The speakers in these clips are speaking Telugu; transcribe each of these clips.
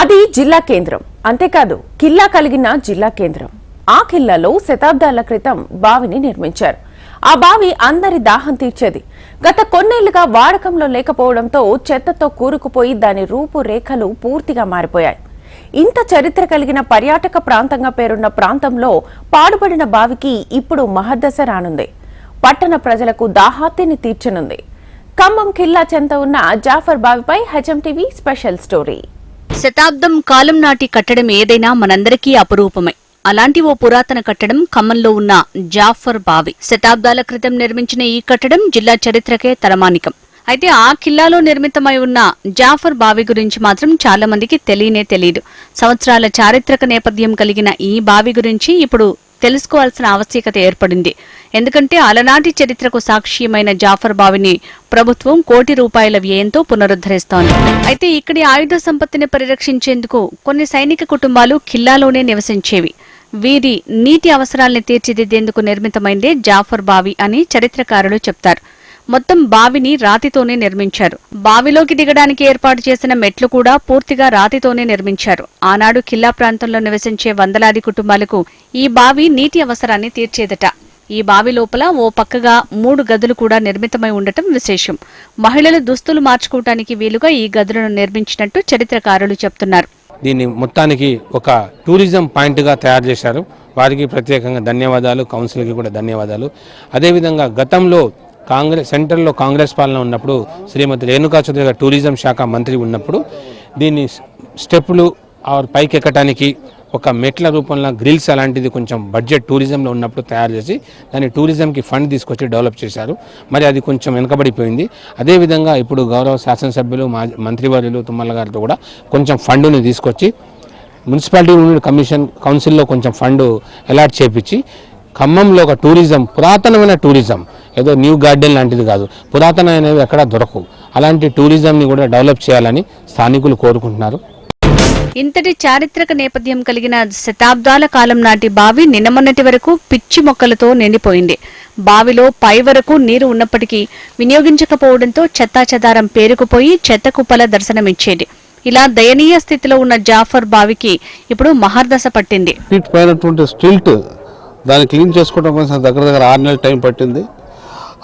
అది జిల్లా కేంద్రం. అంతేకాదు కిల్లా కలిగిన జిల్లా కేంద్రం. ఆ కిల్లాలో శతాబ్దాల క్రితం బావిని నిర్మించారు. ఆ బావి అందరి దాహం తీర్చేది. గత కొన్నేళ్ళుగా వాడకంలో లేకపోవడంతో చెత్తతో కూరుకుపోయి దాని రూపురేఖలు పూర్తిగా మారిపోయాయి. ఇంత చరిత్ర కలిగిన పర్యాటక ప్రాంతంగా పేరున్న ప్రాంతంలో పాడుబడిన బావికి ఇప్పుడు మహద్దశ రానుంది. పట్టణ ప్రజలకు దాహార్తిని తీర్చనుంది. ఖమ్మం కిల్లా చెంత ఉన్న జాఫర్ బావిపై హెచ్ఎం టీవీ స్పెషల్ స్టోరీ. శతాబ్దం కాలం నాటి కట్టడం ఏదైనా మనందరికీ అపురూపమే. అలాంటి ఓ పురాతన కట్టడం ఖమ్మంలో ఉన్న జాఫర్ బావి. శతాబ్దాల క్రితం నిర్మించిన ఈ కట్టడం జిల్లా చరిత్రకే తలమానికం. అయితే ఆ కిల్లాలో నిర్మితమై ఉన్న జాఫర్ బావి గురించి మాత్రం చాలా మందికి తెలియనే తెలియదు సంవత్సరాల చారిత్రక నేపథ్యం కలిగిన ఈ బావి గురించి ఇప్పుడు తెలుసుకోవాల్సిన ఆవశ్యకత ఏర్పడింది. ఎందుకంటే అలనాటి చరిత్రకు సాక్ష్యమైన జాఫర్ బావిని ప్రభుత్వం కోటి రూపాయల వ్యయంతో పునరుద్ధరిస్తోంది. అయితే ఇక్కడి ఆయుధ సంపత్తిని పరిరక్షించేందుకు కొన్ని సైనిక కుటుంబాలు ఖిల్లాలోనే నివసించేవి. వీరి నీటి అవసరాల్ని తీర్చిదిద్దేందుకు నిర్మితమైందే జాఫర్ బావి అని చరిత్రకారులు చెప్తారు. మొత్తం బావిని రాతితోనే నిర్మించారు. బావిలోకి దిగడానికి ఏర్పాటు చేసిన మెట్లు కూడా పూర్తిగా రాతితోనే నిర్మించారు. ఆనాడు ఖిల్లా ప్రాంతంలో నివసించే వందలాది కుటుంబాలకు ఈ బావి నీటి అవసరాన్ని తీర్చేదట. ఈ బావి లోపల ఓ పక్కగా మూడు గదులు కూడా నిర్మితమై ఉండటం విశేషం. మహిళలు దుస్తులు మార్చుకోవటానికి వీలుగా ఈ గదులను నిర్మించినట్టు చరిత్రకారులు చెప్తున్నారు. దీన్ని మొత్తానికి ఒక టూరిజం పాయింట్గా తయారు చేశారు. వారికి ప్రత్యేకంగా ధన్యవాదాలు కౌన్సిల్కి కూడా ధన్యవాదాలు. అదేవిధంగా గతంలో కాంగ్రెస్ సెంట్రల్లో కాంగ్రెస్ పాలన ఉన్నప్పుడు శ్రీమతి రేణుకా చౌదరి గారు టూరిజం శాఖ మంత్రి ఉన్నప్పుడు దీన్ని స్టెప్పులు ఆర్ పైకి ఎక్కడానికి ఒక మెట్ల రూపంలో గ్రిల్స్ అలాంటిది కొంచెం బడ్జెట్ టూరిజంలో ఉన్నప్పుడు తయారు చేసి దాన్ని టూరిజంకి ఫండ్ తీసుకొచ్చి డెవలప్ చేశారు. మరి అది కొంచెం వెనకబడిపోయింది. అదేవిధంగా ఇప్పుడు గౌరవ శాసనసభ్యులు మా మంత్రివర్యులు తుమ్మల గారితో కూడా కొంచెం ఫండ్ని తీసుకొచ్చి మున్సిపాలిటీ కమిషన్ కౌన్సిల్లో కొంచెం ఫండ్ అలాట్ చేపించి ఖమ్మంలో ఒక టూరిజం పురాతనమైన టూరిజం ఏదో న్యూ గార్డెన్ లాంటిది కాదు. పురాతనమైనవి ఎక్కడా దొరకవు. అలాంటి టూరిజంని కూడా డెవలప్ చేయాలని స్థానికులు కోరుకుంటున్నారు. ఇంతటి చారిత్రక నేపథ్యం కలిగిన శతాబ్దాల కాలం నాటి బావి నిన్నమొన్నటి వరకు పిచ్చి మొక్కలతో నిండిపోయింది. బావిలో పై వరకు నీరు ఉన్నప్పటికీ వినియోగించకపోవడంతో చెత్తాచెదారం పేరుకుపోయి చెత్త కుప్పల దర్శనమిచ్చేది. ఇలా దయనీయ స్థితిలో ఉన్న జాఫర్ బావికి ఇప్పుడు మహర్దశ పట్టింది. స్టిల్ట్ దాన్ని క్లీన్ చేసుకోవడం కోసం దగ్గర దగ్గర ఆరు నెలలు టైం పట్టింది.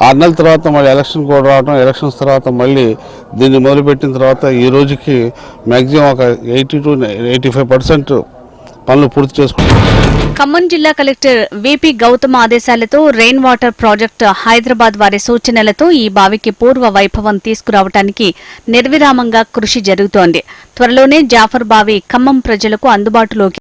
ఆరు నెలల తర్వాత మళ్ళీ ఎలక్షన్ కూడా రావడం ఎలక్షన్స్ తర్వాత మళ్ళీ దీన్ని మొదలుపెట్టిన తర్వాత ఈ రోజుకి మ్యాక్సిమం ఒక eighty to eighty five percent పనులు పూర్తి చేసుకుంటాం. ఖమ్మం జిల్లా కలెక్టర్ విపి గౌతమ్ ఆదేశాలతో రెయిన్ వాటర్ ప్రాజెక్ట్ హైదరాబాద్ వారి సూచనలతో ఈ బావికి పూర్వ వైభవం తీసుకురావటానికి నిర్విరామంగా కృషి జరుగుతోంది. త్వరలోనే జాఫర్ బావి ఖమ్మం ప్రజలకు అందుబాటులోకి